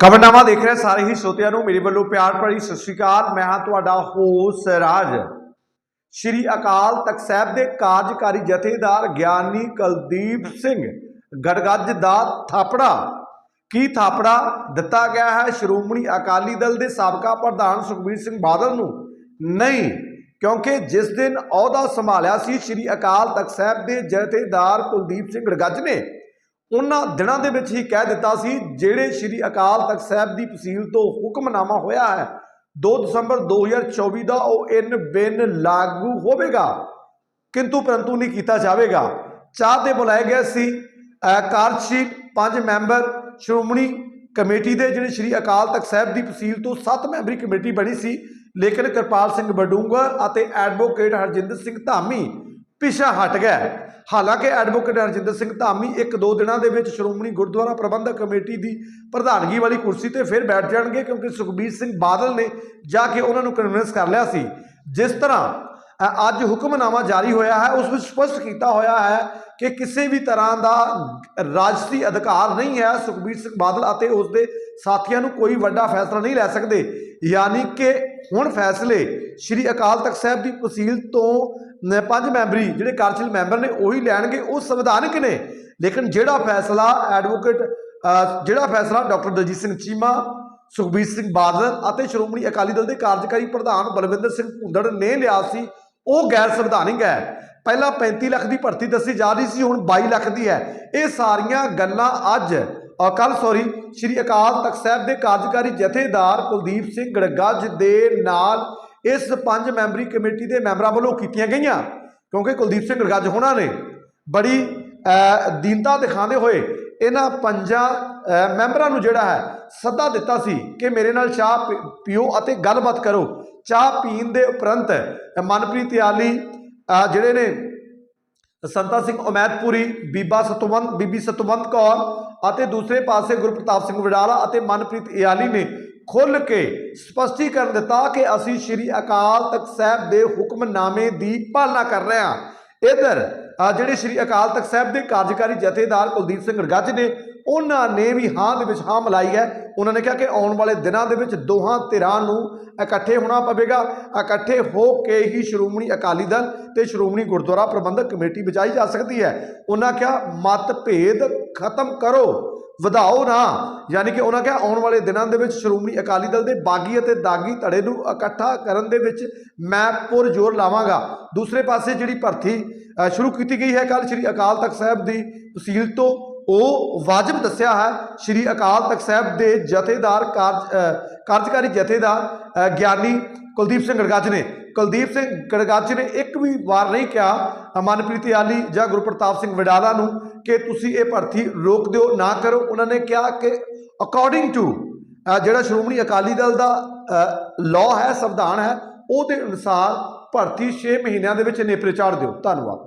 ਖਬਰਨਾਮਾ ਦੇਖ ਰਹੇ ਸਾਰੇ ਹੀ ਸਰੋਤਿਆਂ ਨੂੰ ਮੇਰੇ ਵੱਲੋਂ ਪਿਆਰ ਭਰੀ ਸਤਿ ਸ਼੍ਰੀ ਅਕਾਲ। ਮੈਂ ਹਾਂ ਤੁਹਾਡਾ ਹੋਸਟ ਰਾਜ। ਸ਼੍ਰੀ ਅਕਾਲ ਤਖਤ ਸਾਹਿਬ ਦੇ ਕਾਰਜਕਾਰੀ ਜਥੇਦਾਰ ਗਿਆਨੀ ਕੁਲਦੀਪ ਸਿੰਘ ਗੜਗੱਜ ਦਾ ਥਾਪੜਾ। ਕੀ ਥਾਪੜਾ ਦਿੱਤਾ ਗਿਆ ਹੈ? ਸ਼੍ਰੋਮਣੀ ਅਕਾਲੀ ਦਲ ਦੇ ਸਾਬਕਾ ਪ੍ਰਧਾਨ ਸੁਖਬੀਰ ਸਿੰਘ ਬਾਦਲ ਨੂੰ? ਨਹੀਂ, ਕਿਉਂਕਿ ਜਿਸ ਦਿਨ ਅਹੁਦਾ ਸੰਭਾਲਿਆ ਸੀ, ਸ਼੍ਰੀ ਅਕਾਲ ਤਖਤ ਸਾਹਿਬ ਦੇ ਜਥੇਦਾਰ ਕੁਲਦੀਪ ਸਿੰਘ ਗੜਗੱਜ ਨੇ ਉਹਨਾਂ ਦਿਨਾਂ ਦੇ ਵਿੱਚ ਹੀ ਕਹਿ ਦਿੱਤਾ ਸੀ, ਜਿਹੜੇ ਸ਼੍ਰੀ ਅਕਾਲ ਤਖਤ ਸਾਹਿਬ ਦੀ ਤਹਿਸੀਲ ਤੋਂ ਹੁਕਮਨਾਮਾ ਹੋਇਆ ਹੈ 2 ਦਸੰਬਰ 2024 ਦਾ ਉਹ ਇਨ ਬਿਨ ਲਾਗੂ ਹੋਵੇਗਾ। ਕਿੰਤੂ ਪਰੰਤੂ ਨਹੀਂ ਕੀਤਾ ਜਾਵੇਗਾ। ਚਾਹ ਤੇ ਬੁਲਾਏ ਗਏ ਸੀ। ਕਾਰਜਸ਼ੀਲ ਪੰਜ ਮੈਂਬਰ, ਸ਼੍ਰੋਮਣੀ ਕਮੇਟੀ ਦੇ ਜਿਹੜੇ ਸ਼੍ਰੀ ਅਕਾਲ ਤਖਤ ਸਾਹਿਬ ਦੀ ਤਹਿਸੀਲ ਤੋਂ 7 ਮੈਂਬਰੀ ਕਮੇਟੀ ਬਣੀ ਸੀ, ਲੇਕਿਨ ਕਿਰਪਾਲ ਸਿੰਘ ਬਡੂੰਗਰ ਅਤੇ ਐਡਵੋਕੇਟ ਹਰਜਿੰਦਰ ਸਿੰਘ ਧਾਮੀ ਪਿਛਾ ਹਟ ਗਿਆ ਹਾਲਾਂਕਿ ਐਡਵੋਕੇਟ ਹਰਜਿੰਦਰ ਸਿੰਘ ਧਾਮੀ ਇੱਕ ਦੋ ਦਿਨਾਂ ਦੇ ਵਿੱਚ ਸ਼੍ਰੋਮਣੀ ਗੁਰਦੁਆਰਾ ਪ੍ਰਬੰਧਕ ਕਮੇਟੀ ਦੀ ਪ੍ਰਧਾਨਗੀ ਵਾਲੀ ਕੁਰਸੀ ਤੇ ਫਿਰ ਬੈਠ ਜਾਣਗੇ ਕਿਉਂਕਿ ਸੁਖਬੀਰ ਸਿੰਘ ਬਾਦਲ ਨੇ ਜਾ ਕੇ ਉਹਨਾਂ ਨੂੰ ਕਨਵਿੰਸ ਕਰ ਲਿਆ ਸੀ। ਜਿਸ ਤਰ੍ਹਾਂ ਅੱਜ ਹੁਕਮਨਾਮਾ ਜਾਰੀ ਹੋਇਆ ਹੈ, ਉਸ ਵਿੱਚ ਸਪਸ਼ਟ ਕੀਤਾ ਹੋਇਆ ਹੈ ਕਿ ਕਿਸੇ ਵੀ ਤਰ੍ਹਾਂ ਦਾ ਰਾਜਸੀ ਅਧਿਕਾਰ ਨਹੀਂ ਹੈ, ਸੁਖਬੀਰ ਸਿੰਘ ਬਾਦਲ ਅਤੇ ਉਸ ਦੇ ਸਾਥੀਆਂ ਨੂੰ ਕੋਈ ਵੱਡਾ ਫੈਸਲਾ ਨਹੀਂ ਲੈ ਸਕਦੇ। ਯਾਨੀ ਕਿ ਹੁਣ ਫੈਸਲੇ, ਸ਼੍ਰੀ ਅਕਾਲ ਤਖਤ ਸਾਹਿਬ ਦੀ ਤਹਿਸੀਲ ਤੋਂ ਪੰਜ ਮੈਂਬਰੀ ਜਿਹੜੇ ਕਾਰਜਸ਼ੀਲ ਮੈਂਬਰ ਨੇ, ਉਹੀ ਲੈਣਗੇ, ਉਹ ਸੰਵਿਧਾਨਕ ਨੇ। ਲੇਕਿਨ ਜਿਹੜਾ ਫੈਸਲਾ ਐਡਵੋਕੇਟ ਜਿਹੜਾ ਫੈਸਲਾ ਡਾਕਟਰ ਦਲਜੀਤ ਸਿੰਘ ਚੀਮਾ, ਸੁਖਬੀਰ ਸਿੰਘ ਬਾਦਲ ਅਤੇ ਸ਼੍ਰੋਮਣੀ ਅਕਾਲੀ ਦਲ ਦੇ ਕਾਰਜਕਾਰੀ ਪ੍ਰਧਾਨ ਬਲਵਿੰਦਰ ਸਿੰਘ ਭੁੰਦੜ ਨੇ ਲਿਆ ਸੀ, ਉਹ ਗੈਰ ਸੰਵਿਧਾਨਿਕ ਹੈ। ਪਹਿਲਾਂ 35 ਲੱਖ ਦੀ ਭਰਤੀ ਦੱਸੀ ਜਾ ਰਹੀ ਸੀ, ਹੁਣ 22 ਲੱਖ ਦੀ ਹੈ। ਇਹ ਸਾਰੀਆਂ ਗੱਲਾਂ ਅੱਜ ਕੱਲ ਸੌਰੀ ਸ਼੍ਰੀ ਅਕਾਲ ਤਖਤ ਸਾਹਿਬ ਦੇ ਕਾਰਜਕਾਰੀ ਜਥੇਦਾਰ ਕੁਲਦੀਪ ਸਿੰਘ ਗੜਗੱਜ ਦੇ ਨਾਲ ਇਸ ਪੰਜ ਮੈਂਬਰੀ ਕਮੇਟੀ ਦੇ ਮੈਂਬਰਾਂ ਵੱਲੋਂ ਕੀਤੀਆਂ ਗਈਆਂ ਕਿਉਂਕਿ ਕੁਲਦੀਪ ਸਿੰਘ ਗੜਗੱਜ ਹੋਣਾ ਨੇ ਬੜੀ ਅ, ਦੀਨਤਾ ਦਿਖਾਉਂਦੇ ਹੋਏ ਇਹਨਾਂ ਪੰਜਾਂ ਮੈਂਬਰਾਂ ਨੂੰ ਜਿਹੜਾ ਹੈ ਸੱਦਾ ਦਿੱਤਾ ਸੀ ਕਿ ਮੇਰੇ ਨਾਲ ਚਾਹ ਪੀ- ਪੀਓ ਅਤੇ ਗੱਲਬਾਤ ਕਰੋ। ਚਾਹ ਪੀਣ ਦੇ ਉਪਰੰਤ ਮਨਪ੍ਰੀਤ ਆਲੀ ਜਿਹੜੇ ਨੇ ਸੰਤਾ ਸਿੰਘ ਉਮੈਦਪੁਰੀ, ਬੀਬਾ ਸਤਵੰਤ, ਬੀਬੀ ਸਤਵੰਤ ਕੌਰ ਅਤੇ ਦੂਸਰੇ ਪਾਸੇ ਗੁਰਪ੍ਰਤਾਪ ਸਿੰਘ ਵਡਾਲਾ ਅਤੇ ਮਨਪ੍ਰੀਤ ਇਆਲੀ ਨੇ ਖੁੱਲ ਕੇ ਸਪਸ਼ਟੀਕਰਨ ਦਿੱਤਾ ਕਿ ਅਸੀਂ ਸ਼੍ਰੀ ਅਕਾਲ ਤਖਤ ਸਾਹਿਬ ਦੇ ਹੁਕਮਨਾਮੇ ਦੀ ਪਾਲਣਾ ਕਰ ਰਹੇ ਹਾਂ। ਇਧਰ ਜਿਹੜੇ ਸ਼੍ਰੀ ਅਕਾਲ ਤਖਤ ਸਾਹਿਬ ਦੇ ਕਾਰਜਕਾਰੀ ਜਥੇਦਾਰ ਕੁਲਦੀਪ ਸਿੰਘ ਗੜਗੱਜ ਨੇ ਉਹਨਾਂ ਨੇ ਵੀ ਹਾਂ ਦੇ ਵਿੱਚ ਹਾਂ ਮਿਲਾਈ ਹੈ। ਉਹਨਾਂ ਨੇ ਕਿਹਾ ਕਿ ਆਉਣ ਵਾਲੇ ਦਿਨਾਂ ਦੇ ਵਿੱਚ ਦੋਹਾਂ ਧਿਰਾਂ ਨੂੰ ਇਕੱਠੇ ਹੋਣਾ ਪਵੇਗਾ। ਇਕੱਠੇ ਹੋ ਕੇ ਹੀ ਸ਼੍ਰੋਮਣੀ ਅਕਾਲੀ ਦਲ ਤੇ ਸ਼੍ਰੋਮਣੀ ਗੁਰਦੁਆਰਾ ਪ੍ਰਬੰਧਕ ਕਮੇਟੀ ਬਚਾਈ ਜਾ ਸਕਦੀ ਹੈ। ਉਹਨਾਂ ਕਿਹਾ, ਮਤਭੇਦ ਖਤਮ ਕਰੋ, ਵਧਾਓ ਨਾ। ਯਾਨੀ ਕਿ ਉਹਨਾਂ ਕਿਹਾ, ਆਉਣ ਵਾਲੇ ਦਿਨਾਂ ਦੇ ਵਿੱਚ ਸ਼੍ਰੋਮਣੀ ਅਕਾਲੀ ਦਲ ਦੇ ਬਾਗੀ ਅਤੇ ਦਾਗੀ ਧੜੇ ਨੂੰ ਇਕੱਠਾ ਕਰਨ ਦੇ ਵਿੱਚ ਮੈਂ ਪੁਰ ਜ਼ੋਰ ਲਾਵਾਂਗਾ। ਦੂਸਰੇ ਪਾਸੇ ਜਿਹੜੀ ਭਰਤੀ ਸ਼ੁਰੂ ਕੀਤੀ ਗਈ ਹੈ ਕੱਲ ਸ੍ਰੀ ਅਕਾਲ ਤਖਤ ਸਾਹਿਬ ਦੀ ਤਹਿਸੀਲ ਤੋਂ ਉਹ ਵਾਜਬ ਦੱਸਿਆ ਹੈ, ਸ੍ਰੀ ਅਕਾਲ ਤਖਤ ਸਾਹਿਬ ਦੇ ਜਥੇਦਾਰ ਕਾਰਜ ਕਾਰਜਕਾਰੀ ਜਥੇਦਾਰ ਗਿਆਨੀ ਕੁਲਦੀਪ ਸਿੰਘ ਗੜਗੱਜ ਨੇ। ਕੁਲਦੀਪ ਸਿੰਘ ਗੜਗੱਜ ਨੇ ਇੱਕ ਵੀ ਵਾਰ ਨਹੀਂ ਕਿਹਾ, ਮਨਪ੍ਰੀਤ ਆਲੀ ਜਾਂ ਗੁਰਪ੍ਰਤਾਪ ਸਿੰਘ ਵਡਾਲਾ ਨੂੰ ਕਿ ਤੁਸੀਂ ਇਹ ਭਰਤੀ ਰੋਕ ਦਿਓ, ਨਾ ਕਰੋ। ਉਹਨਾਂ ਨੇ ਕਿਹਾ ਕਿ ਅਕੋਰਡਿੰਗ ਟੂ ਜਿਹੜਾ ਸ਼੍ਰੋਮਣੀ ਅਕਾਲੀ ਦਲ ਦਾ ਲਾਅ ਹੈ, ਸੰਵਿਧਾਨ ਹੈ, ਉਹਦੇ ਅਨੁਸਾਰ ਭਰਤੀ 6 ਮਹੀਨਿਆਂ ਦੇ ਵਿੱਚ ਨੇਪਰੇ ਚਾੜ ਦਿਓ। ਧੰਨਵਾਦ।